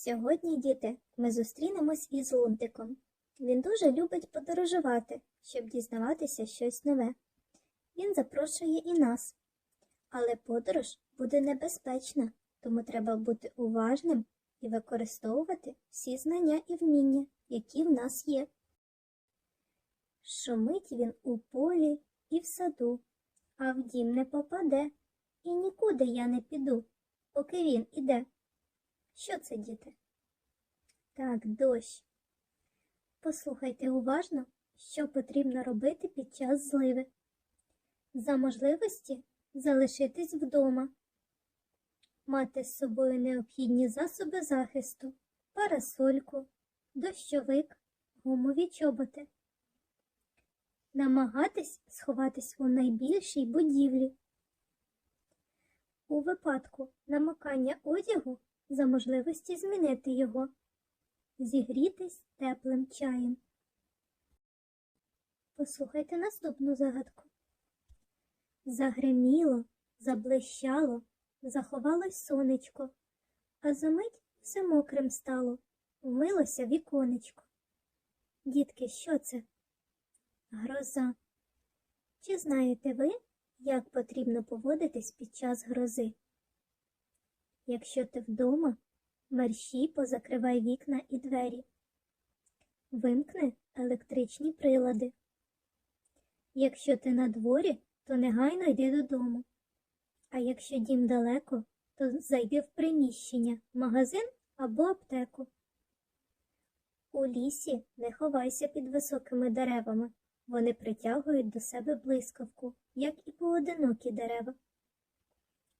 Сьогодні, діти, ми зустрінемось із Лунтиком. Він дуже любить подорожувати, щоб дізнаватися щось нове. Він запрошує і нас. Але подорож буде небезпечна, тому треба бути уважним і використовувати всі знання і вміння, які в нас є. Шумить він у полі і в саду, а в дім не попаде, і нікуди я не піду, поки він іде. Що це, діти? Так, дощ. Послухайте уважно, що потрібно робити під час зливи. За можливості залишитись вдома, мати з собою необхідні засоби захисту, парасольку, дощовик, гумові чоботи. Намагатись сховатись у найбільшій будівлі. У випадку намокання одягу за можливості змінити його, зігрітись теплим чаєм. Послухайте наступну загадку. Загриміло, заблищало, заховалось сонечко, а за мить все мокрим стало, вмилося віконечко. Дітки, що це? Гроза. Чи знаєте ви, як потрібно поводитись під час грози? Якщо ти вдома, мерщій позакривай вікна і двері. Вимкни електричні прилади. Якщо ти на дворі, то негайно йди додому. А якщо дім далеко, то зайди в приміщення, магазин або аптеку. У лісі не ховайся під високими деревами. Вони притягують до себе блискавку, як і поодинокі дерева.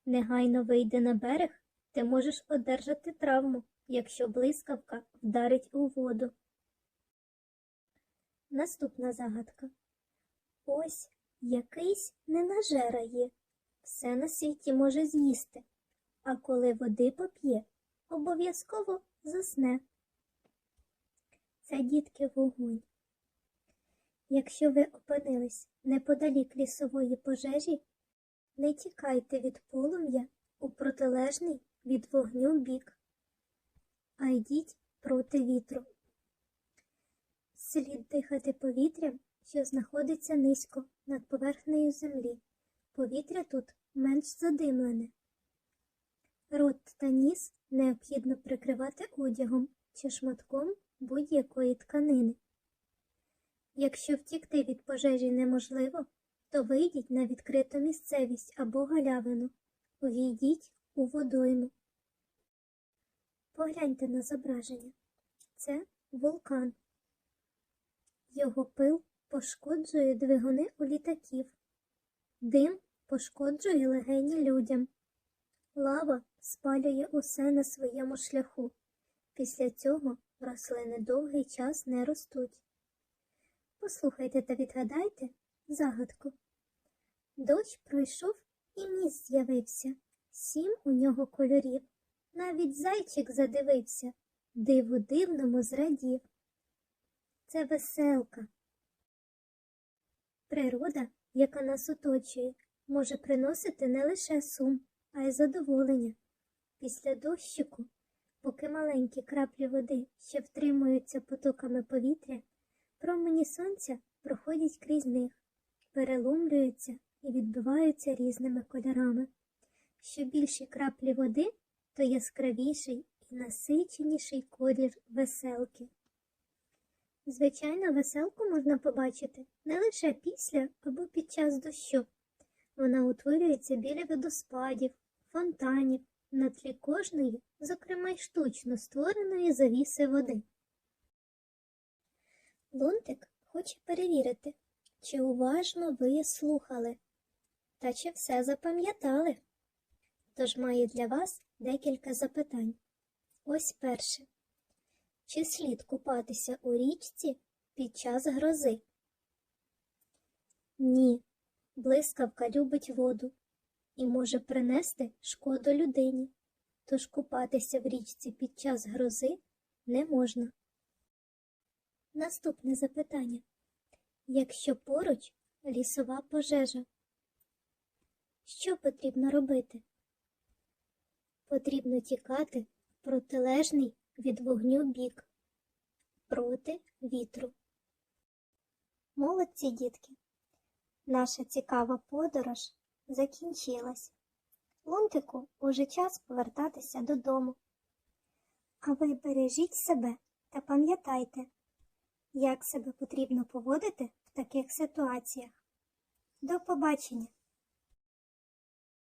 Негайно вийди на берег, ти можеш одержати травму, якщо блискавка вдарить у воду. Наступна загадка. Ось якийсь ненажера є, все на світі може з'їсти, а коли води поп'є, обов'язково засне. Це дітки вогонь. Якщо ви опинились неподалік лісової пожежі, не тікайте від полум'я у протилежний від вогню бік, а йдіть проти вітру. Слід дихати повітрям, що знаходиться низько над поверхнею землі. Повітря тут менш задимлене. Рот та ніс необхідно прикривати одягом чи шматком будь-якої тканини. Якщо втікти від пожежі неможливо, то вийдіть на відкриту місцевість або галявину, увійдіть у водойму. Погляньте на зображення. Це вулкан. Його пил пошкоджує двигуни у літаків. Дим пошкоджує легені людям. Лава спалює усе на своєму шляху. Після цього рослини довгий час не ростуть. Послухайте та відгадайте загадку. Дощ пройшов і міст з'явився. Сім у нього кольорів. Навіть зайчик задивився, диву дивному зрадів. Це веселка. Природа, яка нас оточує, може приносити не лише сум, а й задоволення. Після дощику, поки маленькі краплі води ще втримуються потоками повітря, промені сонця проходять крізь них, переломлюються і відбиваються різними кольорами. Що більші краплі води, то яскравіший і насиченіший колір веселки. Звичайно, веселку можна побачити не лише після або під час дощу. Вона утворюється біля водоспадів, фонтанів, на тлі кожної, зокрема й штучно створеної завіси води. Лунтик хоче перевірити, чи уважно ви слухали, та чи все запам'ятали. Тож має для вас декілька запитань. Ось перше. Чи слід купатися у річці під час грози? Ні. Блискавка любить воду і може принести шкоду людині, тож купатися в річці під час грози не можна. Наступне запитання. Якщо поруч лісова пожежа, що потрібно робити? Потрібно тікати в протилежний від вогню бік, проти вітру. Молодці, дітки! Наша цікава подорож закінчилась. Лунтику уже час повертатися додому. А ви бережіть себе та пам'ятайте, як себе потрібно поводити в таких ситуаціях. До побачення!